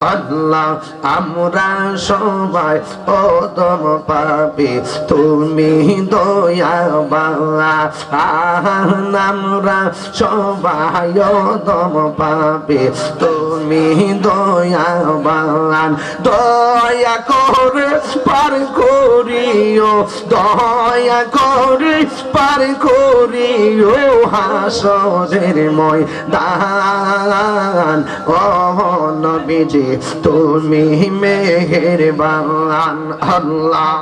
আল্লাহ আমরা সবাই পদম পাবে তুমি দয়াবালা আমরা সবাই দম পাবে তুমি দয়াবান দয়া করে পার করিও, দয়া করে পার করিও হাসরের ময়দান। ও নবীজি তুমি মেহেরবান আল্লাহ।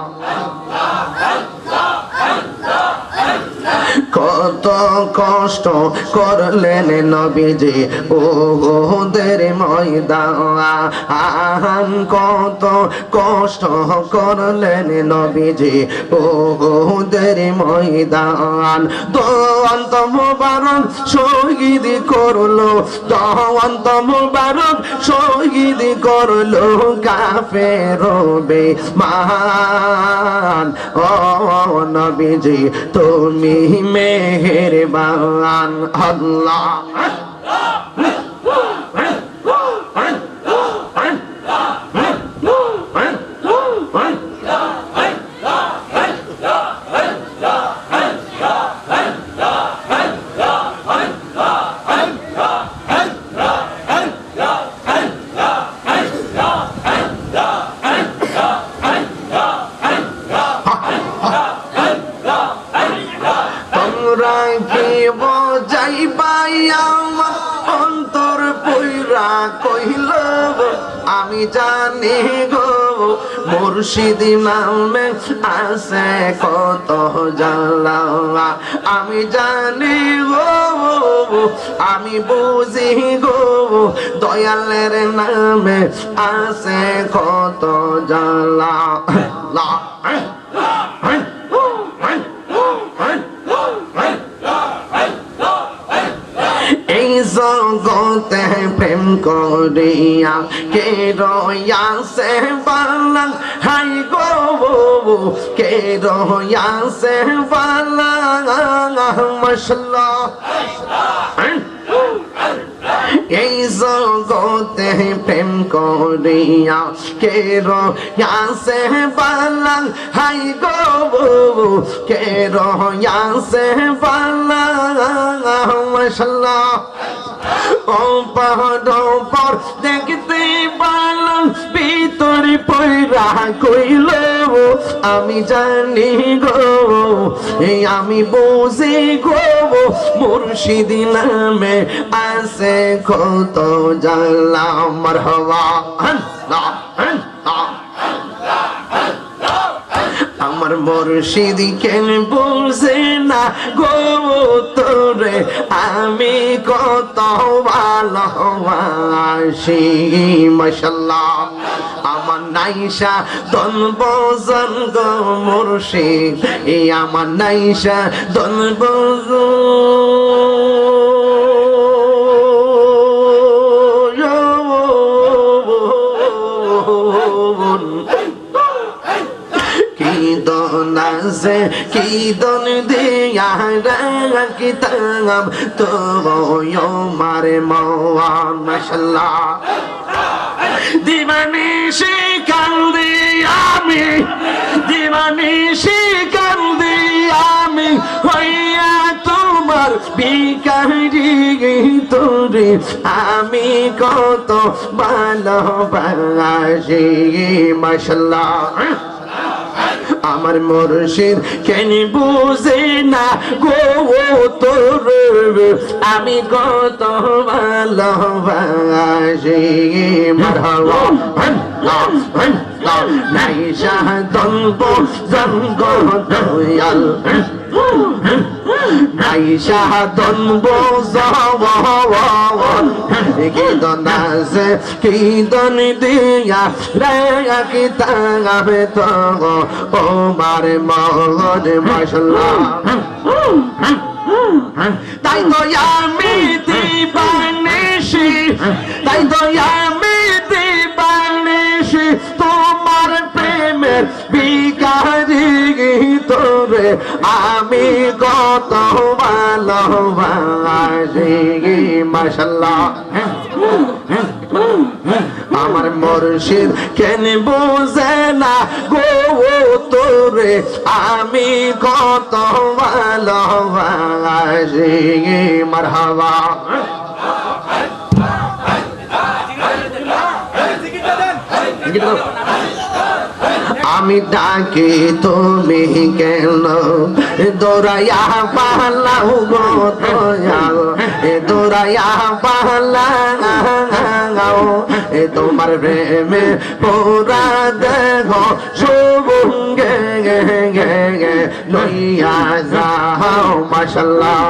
কত কষ্ট করলেন নবীজি ওদের ময়দান। কত কষ্ট করলেন নবীজি ওদের ময়দান। দন্ত মুবারক শহীদ করল দন্ত মুবারক শহীদ করল কাফের মান ও নবীজি, তুমি মেহেরবান আল্লাহ। মুর্শিদ মামে আছে কত জ্বালা আমি জানি গো, আমি বুঝি গো, দয়ালের নামে আসে কত জ্বালা লা এই জগতে প্রেম করিয়া কে রয়াসে বালা হাই গো কে রয়াসে বালা মশলা। এই জগতে প্রেম করিয়া কে রয়াসে বালা হাই গো কে রয়াসে বালা মশলা ও পাহাড় পর দেখতে পালাম ভিতরে পয়রা কইল আমি জানি গো, এই আমি বুঝি গো, মুর্শিদ নামে আছে কত জানলাম, মারহাবা। আল্লাহ আল্লাহ আমার মুর্শিদ কেন বুঝে না গো তোরে? আমি কত ভালোবাসি মশাল্লাহ আমার নাইসা দন বজন গো মুর্শিদ, এই আমার নাইসা দন বজন আছে কিদন দিয়া কিতাব তো মারে মওয়ান মাশাল্লাহ। দিবানি সে কান্দি আমি, দিবানি সে কান্দি আমি, হইয়া তোমার বিকারি তোরে আমি কত ভালোবাসি, মাশাল্লাহ। আমার মুর্শিদ কেন বুঝে না গো তোর আমি কত ভালোবাসি মারহাবা নাই শাহদম্ব জঙ্গ দয়াল নাই শাহদম্ব জওয়ান কিদন আছে কিদন দিয়া রে কিতাবে তো ও মারে মগন মশলা তাই তো আমি দিবানিসি তাই তো বিকারি আমি কত ভালোবাসি মাশাল্লাহ আমার মুর্শিদ কেন বোঝে না গো তোরে আমি কত ভালোবাসি মারহাবা আমি ডাকি, তুমি কেন? দৌড়াইয়া পালাও গো দয়াল দৌড়াইয়া এ তোমার প্রেমে পোরা গে গে। লইয়া যাও, মাশাল্লাহ।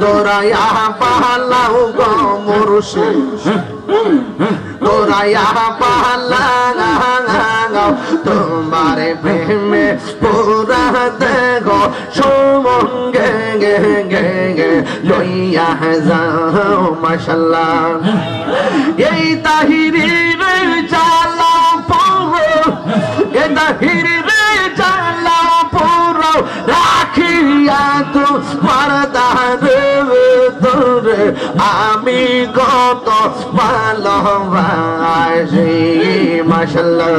দৌড়াইয়া পালাও গো মুর্শিদ। দৌড়াইয়া পালাও তোমার প্রেমে পুরা দেখো, সুমঙ্গে, গে গে গে, লইয়া যাও, মাশাল্লাহ। এই তাহিরির জ্বালা পুরো এ তাহিরির কত ভালোবাসি মাশাল্লাহ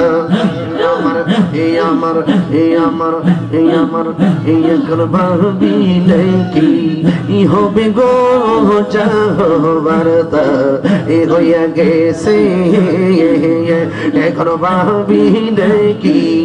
আমার, এই আমার এই আমার এই আমার, এই করবার দিলে কি ই হবে গো চাহবারতা এ হইয়া গেছে এখন কি ই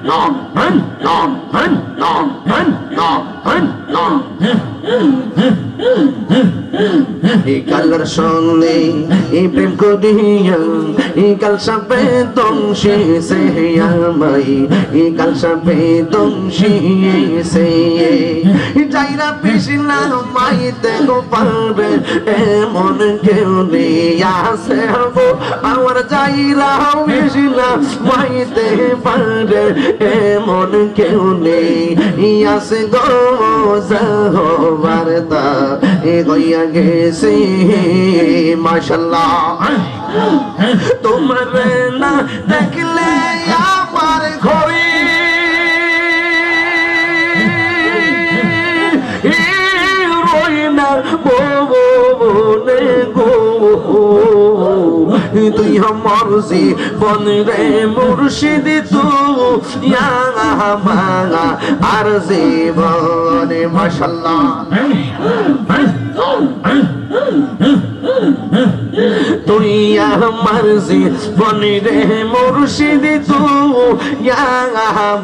Colour সঙ্গে এই প্রেম করিয়া, এই কাল সাপে দংশে সে আমাই এই কাল সাপে দংশে সে। যাইরা পিছিলা মাইতে গো পারবে, এমন কেউ আসে গো আমার যাইরা পিছিলা মাইতে পারে এমন কেউ নেই। আসে গো জহবারতা এ গইয়া গেছে। মাশাল্লাহ। তোমার না দেখলে তুই আমার বন রে মুর্শিদ তু মাঙা আর জীবনে মাশাল্লাহ। তুই আমার জীবন রে মুর্শিদ তু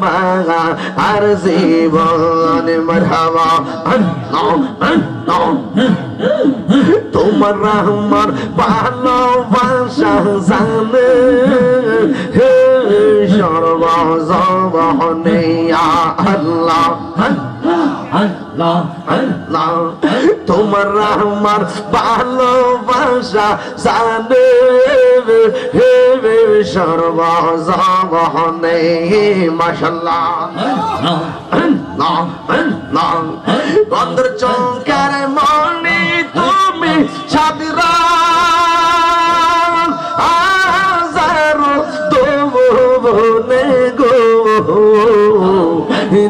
মাঙা আর জীবনে মারহাবা। তোমার আমার ভালোবাসা জানে, হে সর্বজবনে আল্লাহ। আল্লাহ আল্লাহ তোমার আমার ভালোবাসা জানে হে সর্বজবনে মাশাল্লাহ আল্লাহ বন্দর চৌকার মনে তুমি সাদরা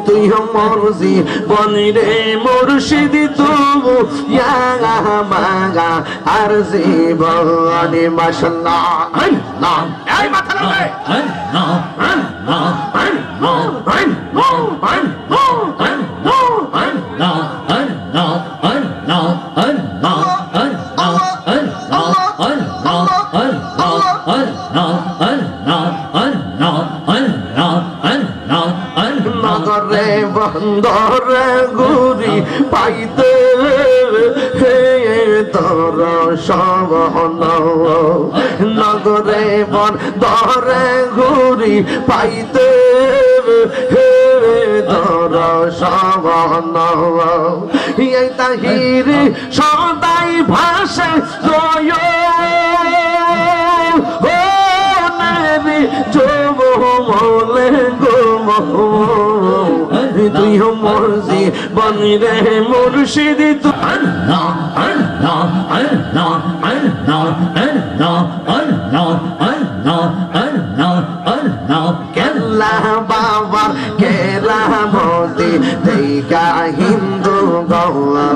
তুই আমার জীবন রে মুর্শিদ তবু মাগা আর জীবন মাসাল্লাহ আল্লাহ এই মাথা লাগবে আল্লাহ আল্লাহ আল্লাহ আল্লাহ আল্লাহ আল্লাহ আল্লাহ আল্লাহ আল্লাহ আল্লাহ বন্দরে ঘুরি পাইতে হে তোর সবন নগরে বন্দরে ঘুরি পাইতে হে তোর সবন এই তাহির সদাই ভাষে জয় ও নেবি, যুব মলে গো তুই মর্জি বানি রে মুর্শিদ দেখা হিন্দু গৌলা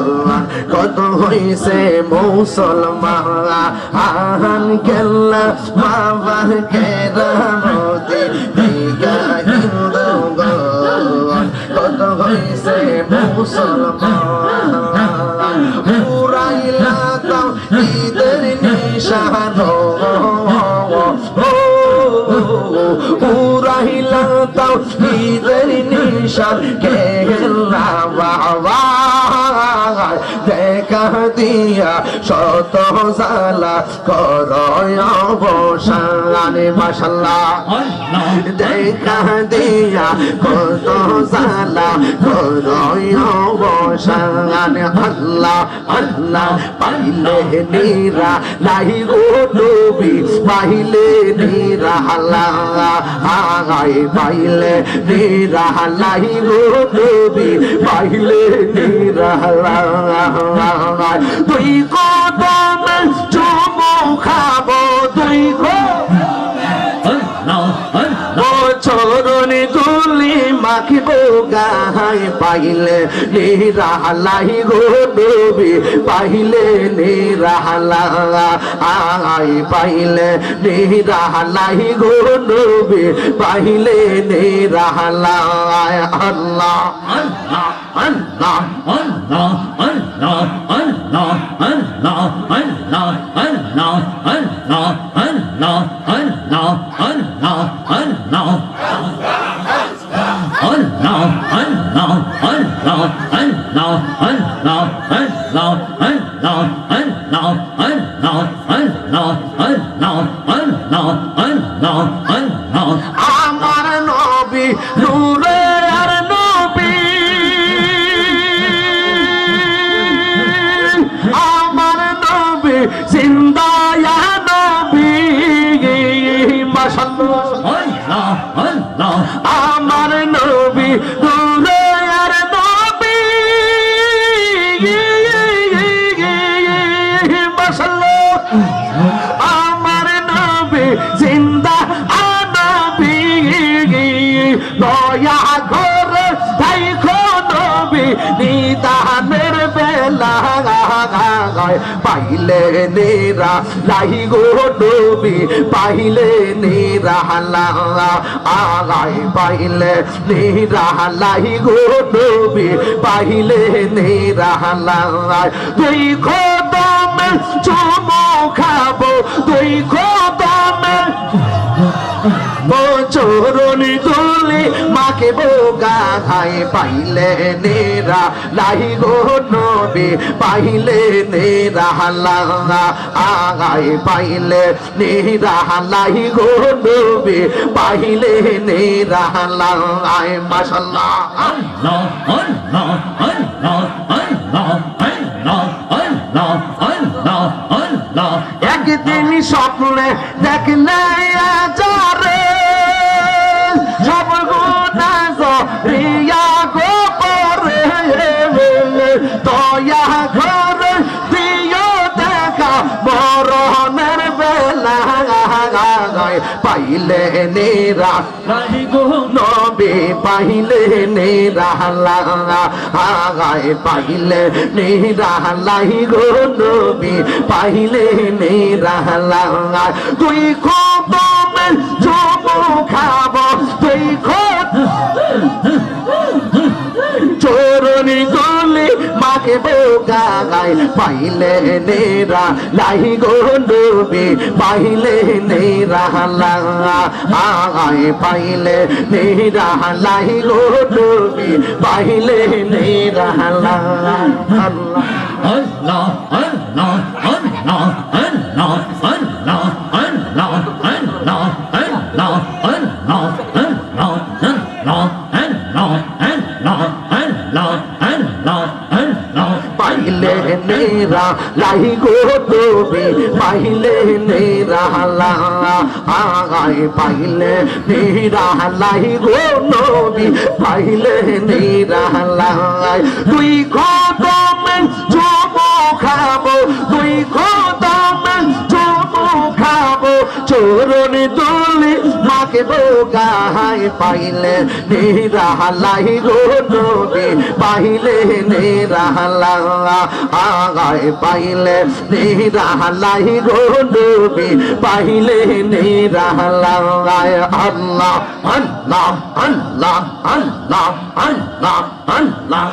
কত হইছে মুসলমানরা আহান কেলা বাবা কেলা মোদি দেখা হিন্দু মুসলমান উড়াইলা দাও ঈদের নিশান উড়াইলা দাও ঈদের নিশান কে গেলা বাবা দিয়া শত সালা করয় অবসান দেখা দিয়া কত করয় অবসান আল্লাহ আল্লাহ পাইলে নিরা নাই গো নবী, পাইলে নিরা হালাই পাইলে নিরা লাই গো পাইলে নিরা নয় দুই কদম চুমু খাব, দুই চরণে তুলি মাখিব গাহাই পাহিলে নিরালাই গো ডুবি পাইলে নিরালা পাহিলে পাইলে নিরালাই গো ডুবি পাইলে নিরালা আল্লাহ আল্লাহ আল্লাহ আল্লাহ আল্লাহ। আমার নবী নূরে নিদানের বেলা পাইলে নেরা লাহি গো নবী পাইলে নেরা আগাই পাইলে নেরা লাহি গো নবী পাইলে নেরা তুই খোদমে চুমো খাব তুই খোদমে চরণি তুলি মাকে বোগা খাই পাইলে নেরা। লাহি গো পাইলে নেরা। লাগা আগাই পাইলে নেরা। লাহি গো পাইলে নেরা। লাগাই মাশাল্লাহ. একদিন স্বপ্নে পাইলে নেরা। নাই গো। নবে পাইলে নেরা হাগায় পাইলে নেরা লাই গো নবে পাইলে নেরা তুই খবর যায় পাইলে নেরা। লাই গো ডুবি পাইলে নেরা। আয় পাইলে নেরা। লাই গো ডুবি পাইলে নেরা। আল্লাহ আল্লাহ আল্লাহ আল্লাহ আল্লাহ। লাই গো তুমি পাইলে নিরালা আগাই পাইলে নিরালাই গো নবী পাইলে নিরালাই দুই খতমে চুমো খাব, দুই খতম চোরণ তুলি মাকে বোগাই পাইলে নেরা লাই গো নবী পাইলে নেরা আগায় পাইলে নেরা লাই গো নবী পাইলে নেরা আল্লাহ আল্লাহ আল্লাহ আল্লাহ আল্লাহ আল্লাহ Allah,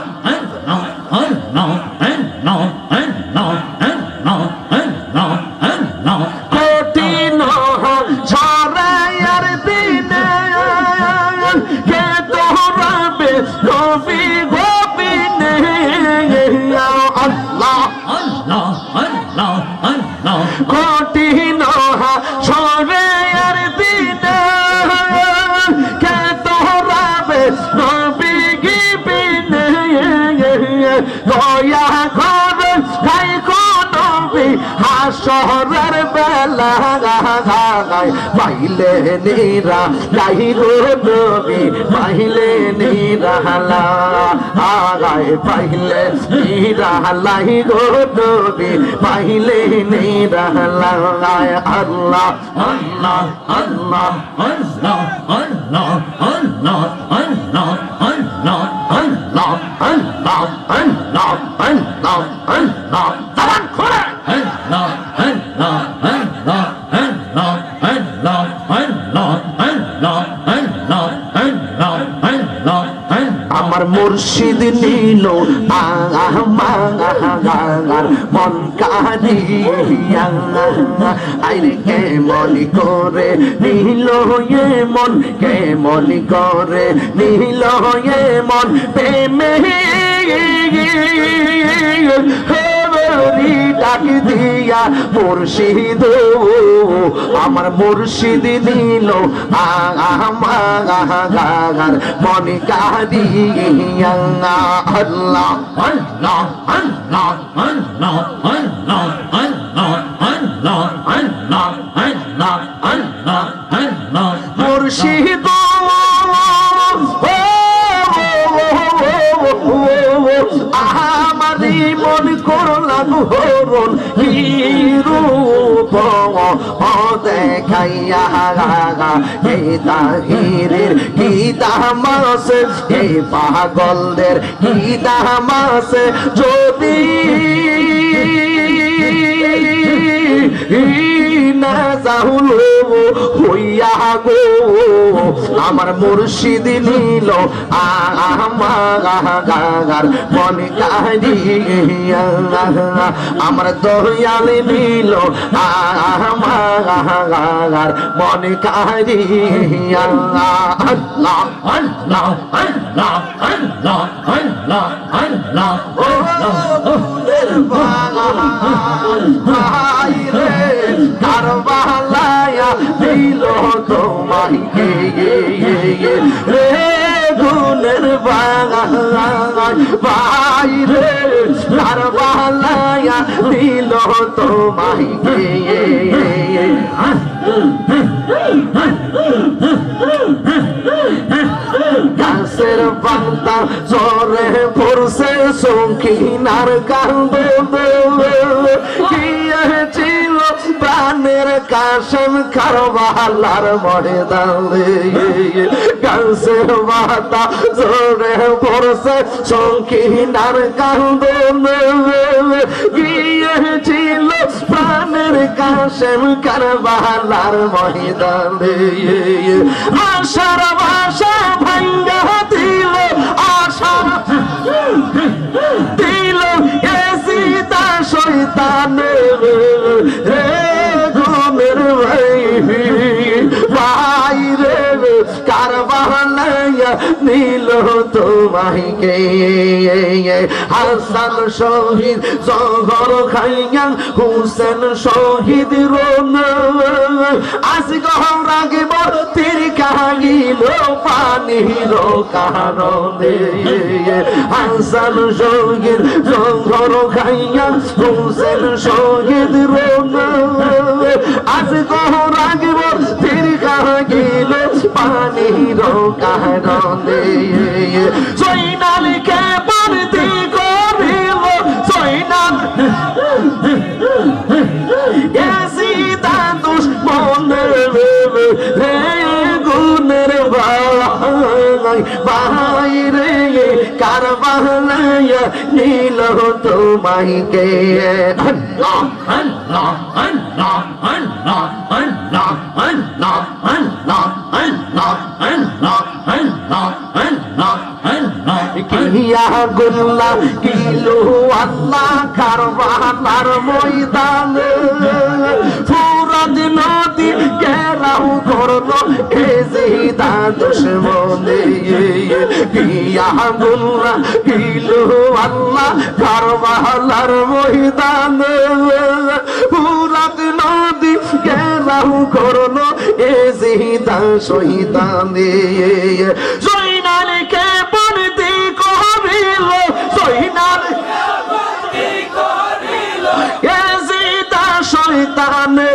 Allah, পাইলে নিরা গো নবী পাইলে নিরা গায় পাইলে নিরা লাই গো নবী পাইলে নিরা গায় আল্লাহ আল্লাহ আল্লাহ Allah, Allah, Allah, Allah, Allah, আল্লাহ আল্লাহ আল্লাহ আল্লাহ আল্লাহ মুর্শিদ নীল আমার মন কারিয়া আইরে, কে মনি করে নীল হয়ে মন, কে মনি করে নীল হয়ে মন, প্রেমে। ডাক দিয়া মুর্শিদ আমার মুর্শিদ দিল আমার মনে কাদিয়া আল্লাহ. মুর্শিদ ভোরন হিরু দেখাইয়া গীতা হিরের গীতা মাসে এই পাগলদের গীতা মাসে যদি হইয়া গো। আমার মুর্শিদ নিল আমার মনে কাহিয়া আমার দয়াল নিল আমার মনে কাহিয়া আল্লাহ Allah, Allah, কারবালায়া দিল তোমায়। রে গুণের বাগান। ভাই রে কারবালায়া দিল তোমায়। গাছের পাতা জরে পড়ছে সঙ্গীনার কান্দ কি ছিল কাশেম কারবালার মরে দাঁড়ে গাছের মাথা জোরে পড়ছে সঙ্গীনার কান্দন। গিয়েছিল প্রাণের কাশেম কারবালার মরে দাঁড়ে আশার বাসা ভাঙ্গা দিল আশা দিল এসি তা শৈতানের দিল তোমাকে হাসান শহীদ জহর খাইয়া হুসেন শহীদ রোন। আজ গহরাগিব তীর কাহিল পা নিহির কারণে হাসান সংগীত জঙ্গল খাইয়া হোসেন সংগীত রোনা। আজ কহ রাখব ফির কাহা গেল পানির কারণে সৈনালিকে কার বাহলাইয়া নীল তোমাইকে Allah, Allah, Allah, Allah, Allah, Allah, Allah, Allah, Allah, Allah, Allah, Allah, কিয়া গুল্লা কিলো আল্লাহ কারবালার ময়দান ezida düşmanı Yağmurla gülü anla Karvalar meydanı Burak nadi gelahu korunu Ezida şohidanı Zoynal kebun di kohrilo Zoynal kebun di kohrilo Ezida şohidanı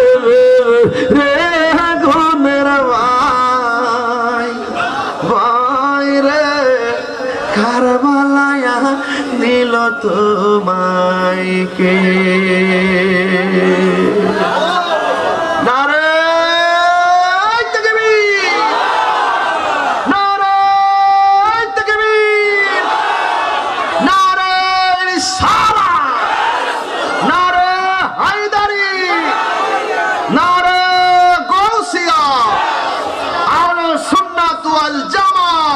তোমায় কে?